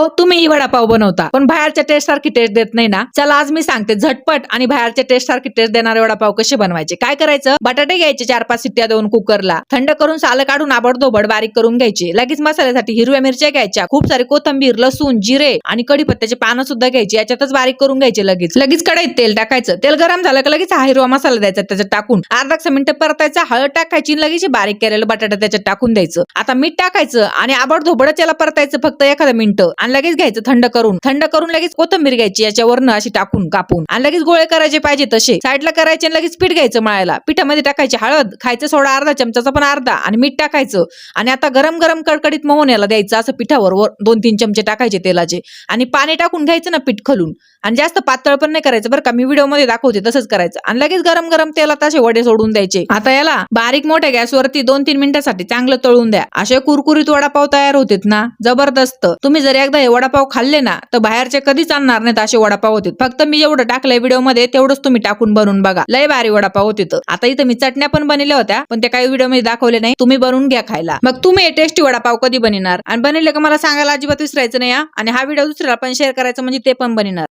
हो तुम्ही वडापाव बनवता. पण बाहेरच्या टेस्ट सारखी टेस्ट देत नाही ना. चला आज मी सांगते झटपट आणि बाहेरच्या टेस्ट सारखी टेस्ट देणारे वडापाव कसे बनवायचे. काय करायचं? बटाटे घ्यायचे चार पाच सिट्ट्या देऊन कुकरला. थंड करून साल काढून आबडधोबड बारीक करून घ्यायचे. लगेच मसाल्यासाठी हिरव्या मिरच्या घ्यायच्या. खूप सारे कोथंबीर लसूण जिरे आणि कढीपत्त्याचे पानं सुद्धा घ्यायची. याच्यातच बारीक करून घ्यायचे लगेच. लगेच कढईत तेल टाकायचं. तेल गरम झालं का लगेच हा हिरवा मसाला द्यायचा त्याच्यात टाकून. अर्धा मिनिटं परतायचा. हळद टाकायची लगेच बारीक केलेलं बटाटा त्याच्यात टाकून द्यायचं. आता मीठ टाकायचं आणि आबडधोबडच याला परतायचं फक्त एखादं मिनिटं. आणि लगेच घ्यायचं थंड करून. थंड करून लगेच कोथंबीर घ्यायची याच्यावरनं अशी टाकून कापून. आणि लगेच गोळे करायचे पाहिजे तसे. साईडला करायचे आणि लगेच पीठ घ्यायचं मळायला. पिठामध्ये टाकायची हळद खायचं सोडा अर्धा चमचाचा पण अर्धा आणि मीठ टाकायचं. आणि आता गरम गरम कडकडीत मोहन याला द्यायचं असं पिठावर दोन तीन चमचे टाकायचे तेलाचे. आणि पाणी टाकून घ्यायचं ना पीठ खलून. आणि जास्त पातळ पण नाही करायचं बरं का. मी व्हिडिओमध्ये दाखवते तसंच करायचं. आणि लगेच गरम गरम तेलात असे वडे सोडून द्यायचे. आता याला बारीक मोठ्या गॅसवरती दोन तीन मिनिटासाठी चांगलं तळून द्या. असे कुरकुरीत वडापाव तयार होतेत ना. जबरदस्त. तुम्ही जर एकदा हे वडापाव खाल्ले ना तर बाहेरचे कधीच आणणार नाहीत असे वडापाव होते. फक्त मी जेवढं टाकलंय व्हिडिओमध्ये तेवढंच तुम्ही टाकून बनवून बघा. लय भारी वडापाव होते आता इथं मी चटण्या पण बनवल्या होत्या पण ते काही व्हिडिओमध्ये दाखवले नाही. तुम्ही बनवून घ्या खायला. मग तुम्ही टेस्टी वडापाव कधी बनणार आणि बनवले का मला सांगायला अजिबात विसरायचं नाही आणि हा व्हिडिओ दुसऱ्याला पण शेअर करायचं म्हणजे ते पण बनणार